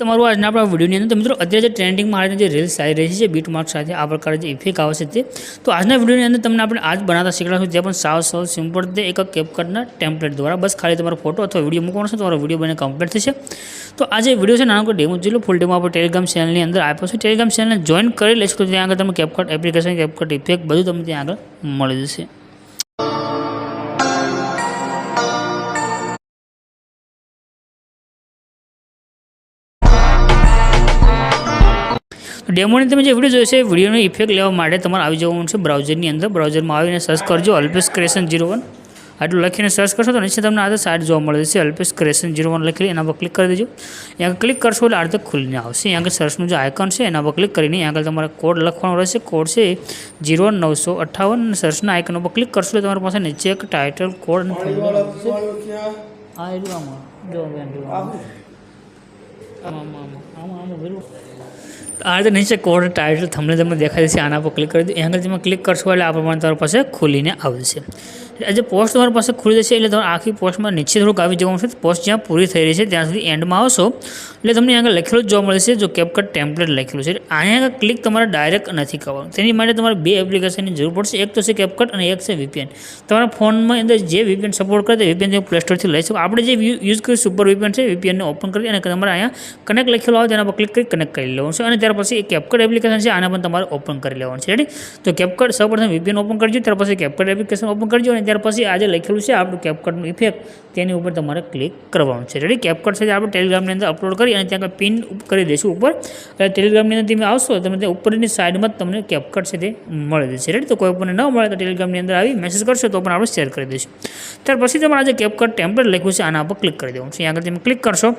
તમારું આજના આપણા વિડીયોની અંદર મિત્રો અત્યારે જે ટ્રેન્ડિંગમાં આવીને જે રીલ્સ આવી રહી છે બીટ માર્ક સાથે આ પ્રકારે જે ઇફેક્ટ આવે છે તે, તો આજના વિડીયોની અંદર તમને આપણે આજ બનાવતા શીખવાડશું તે પણ સાવ સાવ સિમ્પલ તે એક કેપકટના ટેમ્પલેટ દ્વારા, બસ ખાલી તમારો ફોટો અથવા વીડિયો મૂકવાનો છે, તમારો વીડિયો બને કમ્પ્લીટ થશે. તો આ જે વીડિયો છે, નાનો ડેમો જોઈ લો ફૂલ ડેમો આપણે ટેલિગ્રામ ચેનલની અંદર આપ્યો છે ટેલિગ્રામ ચેનલને જોઈન કરી લેશો તો ત્યાં આગળ તમે કેપકટ એપ્લિકેશન કેપકટ ઇફેક્ટ બધું તમને ત્યાં આગળ મળી જશે. ડેમોની તમે જે વીડિયો જોઈશે વિડીયોનો ઇફેક્ટ લેવા માટે તમારે આવી જવાનું છે બ્રાઉઝરની અંદર. બ્રાઉઝરમાં આવીને સર્ચ કરજો અલ્પેશ ક્રેશન જીરો વન આટલું લખીને સર્ચ કરશો તો નીચે તમને આ સાઇટ જોવા મળે છે અલ્પેશ ક્રેશન ઝીરો વન લખી એના પર ક્લિક કરી દેજો. ત્યાં ક્લિક કરશો એટલે આ ખુલીને આવશે. અહીંયા આગળ સર્ચનું જે આઇકન છે, એના પર ક્લિક કરીને અહીંયા આગળ તમારે કોડ લખવાનો રહેશે. કોડ છે જીરો નવસો અઠ્ઠાવન અને સર્ચના આઇકન ઉપર ક્લિક કરશો એટલે તમારી પાસે નીચે એક ટાઇટલ કોડ અને. આ રીતે નીચે કોડ ટાઇટલ તમને તમને દેખાય છે. આના પર ક્લિક કરી દો. એ આગળ તમે ક્લિક કરશો એટલે આ પ્રમાણે તમારી પાસે ખુલીને આવશે. જે પોસ્ટ તમારી પાસે ખુલી જશે એટલે તમારે આખી પોસ્ટમાં નીચે થોડુંક આવી જવાનું છે. પોસ્ટ જ્યાં પૂરી થઈ રહી છે ત્યાં સુધી એન્ડમાં આવશો. એટલે તમને આગળ લખેલું જ જોવા મળશે જો કેપકટ ટેમ્પલેટ લખેલું છે. અહીંયા આગળ ક્લિક તમારે ડાયરેક્ટ નથી કરવાનું. તેની માટે તમારે બે એપ્લિકેશનની જરૂર પડશે. એક તો છે કેપકટ અને એક છે વીપીએન તમારા ફોનમાં અંદર જે વીપીએન સપોર્ટ કરે તે વીપીએન તમે પ્લે સ્ટોરથી લઈ શકો. આપણે જે યુઝ કરીએ સુપર વીપીએન છે વીપીએનને ઓપન કરી અને તમારે અહીંયા કનેક્ટ લખેલું આવે તેના પર ક્લિક કરી કનેક્ટ કરી લેવાનું છે. અને ત્યાર પછી એક કેપકટ એપ્લિકેશન છે, આને પણ તમારે ઓપન કરી લેવાનું છે. રેડી તો કેપકટ સૌપ્રથમ વીપીએન ઓપન કરજો, ત્યાર પછી કેપકટ એપ્લિકેશન ઓપન કરજો અને ત્યાર પછી આજે લખેલું છે આપણું કેપકટનું ઇફેક્ટ તેની ઉપર તમારે ક્લિક કરવાનું છે. રેડી કેપકટ છે આપણે ટેલિગ્રામની અંદર અપલોડ કરી અને ત્યાં પિન કરી દઈશું ઉપર. એટલે ટેલિગ્રામની અંદર તમે આવશો તમે ત્યાં ઉપરની સાઈડમાં જ તમને કેપકટ છે તે મળી જશે. રેડી તો કોઈ પણ ન મળે તો ટેલિગ્રામની અંદર આવી મેસેજ કરશો તો પણ આપણે શેર કરી દઈશું. ત્યાર પછી તમારે આજે કેપકટ ટેમ્પલેટ લખ્યું છે આના પર ક્લિક કરી દેવાનું છે. આગળ તમે ક્લિક કરશો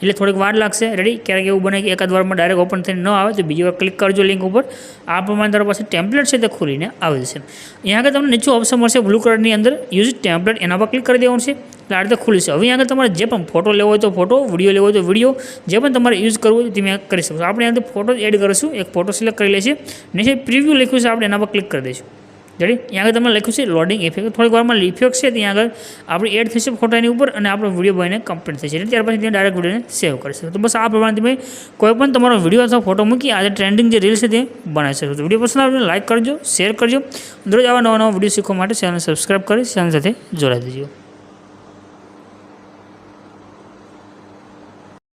એટલે થોડીક વાર લાગશે. રેડી ક્યારેક એવું બને કે એકાદ વારમાં ડાયરેક્ટ ઓપન થઈને ન આવે, તો બીજી વાર ક્લિક કરજો લિંક ઉપર. આ પ્રમાણે તમારી પાસે ટેમ્પલેટ છે તે ખોલીને આવી જશે. અહીંયા આગળ તમને નીચું ઓપ્શન મળશે બ્લુ કલરની અંદર યુઝ ટેમ્પલેટ એના પર ક્લિક કરી દેવાનું છે. એટલે આ રીતે ખુલશે હવે આગળ તમારે જે પણ ફોટો લેવો હોય તો ફોટો વીડિયો લેવો હોય તો વીડિયો જે પણ તમારે યુઝ કરવું હોય તમે કરી શકું છો. આપણે અંદર ફોટો એડ કરીશું. એક ફોટો સિલેક્ટ કરી લઈશું નીચે પ્રિવ્યૂ લખ્યું છે. આપણે એના પર ક્લિક કરી દઈશું. રેડી ત્યાં આગળ તમે લખ્યું છે લોડિંગ ઇફેક્ટ થોડીક વારમાં ઇફેક્ટ છે, ત્યાં આગળ આપણે એડ થશે ફોટાની ઉપર અને આપણો વીડિયો બનીને કમ્પ્લીટ થશે. એટલે ત્યાર પછી ત્યાં ડાયરેક્ટ વિડીયોને સેવ કરશે તો બસ આ પ્રમાણે તમે કોઈ પણ તમારો વીડિયો અથવા ફોટો મૂકી આજે ટ્રેન્ડિંગ જે રીલ છે તે બનાવી શકો તો વીડિયો પસંદ આવે લાઇક કરજો શેર કરજો. દરરોજ આવા નવા નવા વીડિયો શીખવા માટે ચેનલ સબસ્ક્રાઈબ કરી ચેનલ સાથે જોડાઈ દેજો.